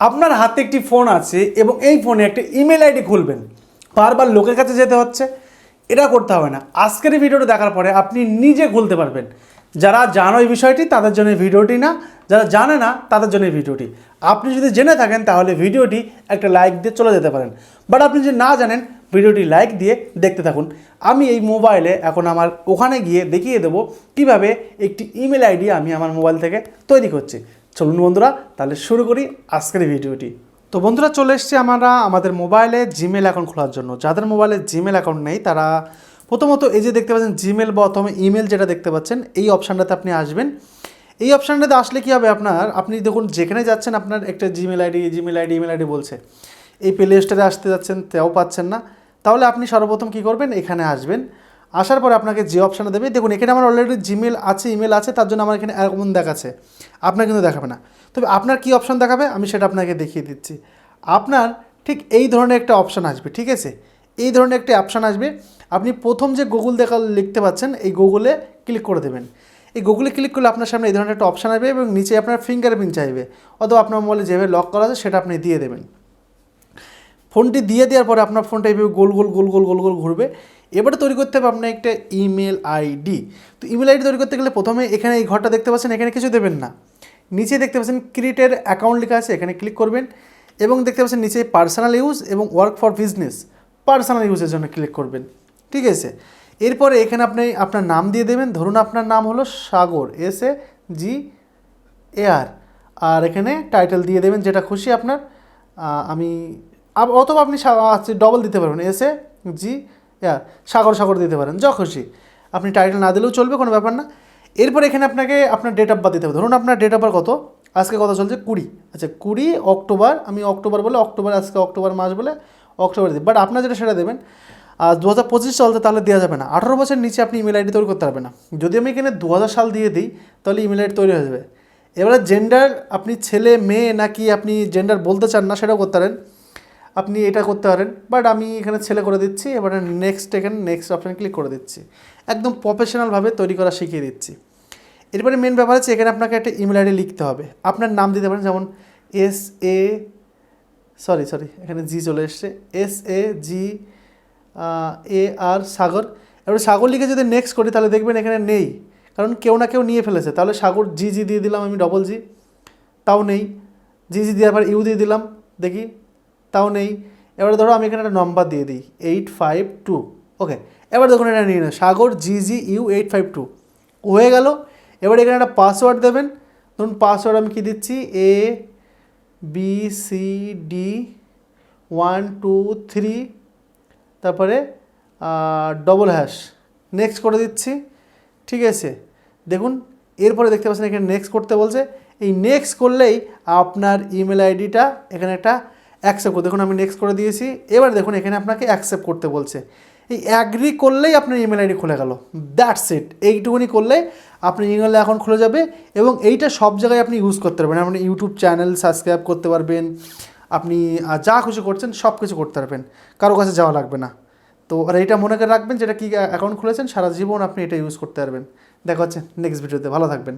আপনার হাতে একটি ফোন আছে এবং এই ফোনে একটা ইমেল আইডি খুলবেন। বারবার লোকের কাছে যেতে হচ্ছে, এটা করতে হবে না। আজকের এই ভিডিওটা দেখার পরে আপনি নিজে খুলতে পারবেন। যারা জানো এই বিষয়টি, তাদের জন্য ভিডিওটি না। যারা জানে না, তাদের জন্য ভিডিওটি। আপনি যদি জেনে থাকেন, তাহলে ভিডিওটি একটা লাইক দিয়ে চলে যেতে পারেন। বাট আপনি যদি না জানেন, ভিডিওটি লাইক দিয়ে দেখতে থাকুন। আমি এই মোবাইলে এখন আমার ওখানে গিয়ে দেখিয়ে দেবো কীভাবে একটি ইমেল আইডি আমি আমার মোবাইল থেকে তৈরি করছি। চলুন বন্ধুরা, তাহলে শুরু করি আজকের ভিডিওটি। তো বন্ধুরা, চলে এসেছি আমরা আমাদের মোবাইলে জিমেল অ্যাকাউন্ট খোলার জন্য। যাদের মোবাইলে জিমেল অ্যাকাউন্ট নেই, তারা প্রথমত এই যে দেখতে পাচ্ছেন জিমেল বা অথবা ইমেল যেটা দেখতে পাচ্ছেন, এই অপশানটাতে আপনি আসবেন। এই অপশানটাতে আসলে কী হবে আপনার, আপনি দেখুন যেখানে যাচ্ছেন, আপনার একটা Gmail ID Gmail ID, email ID বলছে। এই প্লে স্টোরে আসতে যাচ্ছেন, তাও পাচ্ছেন না। তাহলে আপনি সর্বপ্রথম কী করবেন? এখানে আসবেন। আসার পরে আপনাকে যে অপশানটা দেবে, দেখুন, এখানে আমার অলরেডি জিমেল আছে ইমেল আছে, তার জন্য আমার এখানে এরকম দেখাচ্ছে। আপনার কিন্তু দেখাবে না। তবে আপনার কী অপশান দেখাবে, আমি সেটা আপনাকে দেখিয়ে দিচ্ছি। আপনার ঠিক এই ধরনের একটা অপশান আসবে, ঠিক আছে? এই ধরনের একটা অপশান আসবে। আপনি প্রথম যে গুগল দেখা লিখতে পাচ্ছেন, এই গুগলে ক্লিক করে দেবেন। এই গুগলে ক্লিক করলে আপনার সামনে এই ধরনের একটা অপশান আসবে এবং নিচে আপনার ফিঙ্গারপ্রিন্ট চাইবে, অথবা আপনার মোবাইলে যেভাবে লক করা আছে, সেটা আপনি দিয়ে দেবেন। ফোনটি দিয়ে দেওয়ার পরে আপনার ফোনটা এইভাবে গোল গোল গোল গোল গোল গোল ঘুরবে। এবারে তৈরি করতে হবে আপনার একটা ইমেল আইডি। তো ইমেল আইডি তৈরি করতে গেলে প্রথমে এখানে এই ঘরটা দেখতে পাচ্ছেন, এখানে কিছু দেবেন না। নিচে দেখতে পাচ্ছেন ক্রিয়েটের অ্যাকাউন্ট লেখা আছে, এখানে ক্লিক করবেন এবং দেখতে পাচ্ছেন নিচে পার্সোনাল ইউজ এবং ওয়ার্ক ফর বিজনেস। পার্সোনাল ইউজের জন্য ক্লিক করবেন, ঠিক আছে? এরপরে এখানে আপনি আপনার নাম দিয়ে দেবেন, ধরুন আপনার নাম হলো সাগর এস এ জি এ আর আর এখানে টাইটেল দিয়ে দেবেন, যেটা খুশি আপনার আমি অথবা আপনি ডবল দিতে পারবেন এস এ জি আর সাগর সাগর দিতে পারেন, যা খুশি। আপনি টাইটেল না দিলেও চলবে, কোনো ব্যাপার না। এরপর এখানে আপনাকে আপনার ডেট অফ বার্থ দিতে হবে। ধরুন আপনার ডেট অফ বার্থ কত? আজকে কথা চলছে কুড়ি। আচ্ছা কুড়ি অক্টোবর, আমি অক্টোবর বলে, অক্টোবর আজকে অক্টোবর মাস বলে, অক্টোবর দিই। বাট আপনার যেটা সেটা দেবেন আর দু হাজার পঁচিশ চলতে তাহলে দেওয়া যাবে না। আঠারো বছর নিচে আপনি ইমেল আইডি তৈরি করতে পারবেন না। যদি আমি এখানে দু হাজার সাল দিয়ে দিই, তাহলে ইমেল আইডি তৈরি হয়ে যাবে। এবারে জেন্ডার আপনি ছেলে, মেয়ে, নাকি আপনি জেন্ডার বলতে চান না, সেটাও করতে পারেন। আপনি এটা করতে পারেন বাট আমি এখানে ছেলে করে দিচ্ছি, এবারে নেক্সট এখানে নেক্সট অপশানে ক্লিক করে দিচ্ছি। একদম প্রফেশনালভাবে তৈরি করা শিখিয়ে দিচ্ছি। এরপরে মেন ব্যাপার হচ্ছে এখানে আপনাকে একটা ইমেল আইডি লিখতে হবে। আপনার নাম দিতে পারেন, যেমন এস এ সরি সরি এখানে জি চলে এসছে। S A G A R Sagar. এবার সাগর লিখে যদি নেক্সট করি, তাহলে দেখবেন এখানে নেই। কারণ কেউ না কেউ নিয়ে ফেলেছে। তাহলে সাগর জি জি দিয়ে দিলাম আমি ডবল জি তাও নেই। জি জি দেওয়ার পর ইউ দিয়ে দিলাম। দেখি। তাও নেই। এবারে ধরো আমি এখানে একটা নম্বর দিয়ে দিই এইট ফাইভ টু ওকে এবার দেখুন এটা নিয়ে নেই Sagar G G U eight five two হয়ে গেল, এবার এখানে একটা পাসওয়ার্ড দেবেন। ধরুন পাসওয়ার্ড আমি কী দিচ্ছি? A B C D one two three তারপরে ডবল হ্যাশ নেক্সট করে দিচ্ছি। ঠিক আছে, দেখুন, এরপরে দেখতে পাচ্ছেন এখানে নেক্সট করতে বলছে। এই নেক্সট করলেই আপনার ইমেল আইডিটা এখানে একটা অ্যাকসেপ্ট করে, দেখুন আমি নেক্সট করে দিয়েছি। এবার দেখুন এখানে আপনাকে অ্যাকসেপ্ট করতে বলছে। এই অ্যাগ্রি করলেই আপনার ইমেল আইডি খুলে গেল। দ্যাটস ইট এইটুকুনি করলেই আপনার ইমেল অ্যাকাউন্ট খুলে যাবে এবং এইটা সব জায়গায় আপনি ইউজ করতে পারবেন। আপনি ইউটিউব চ্যানেল সাবস্ক্রাইব করতে পারবেন। আপনি যা খুশি করছেন সব কিছু করতে পারবেন। কারও কাছে যাওয়া লাগবে না। তো আর এটা মনে করে রাখবেন যেটা কি অ্যাকাউন্ট খুলেছেন, সারা জীবন আপনি এটা ইউজ করতে পারবেন। দেখা হচ্ছে নেক্সট ভিডিওতে ভালো থাকবেন।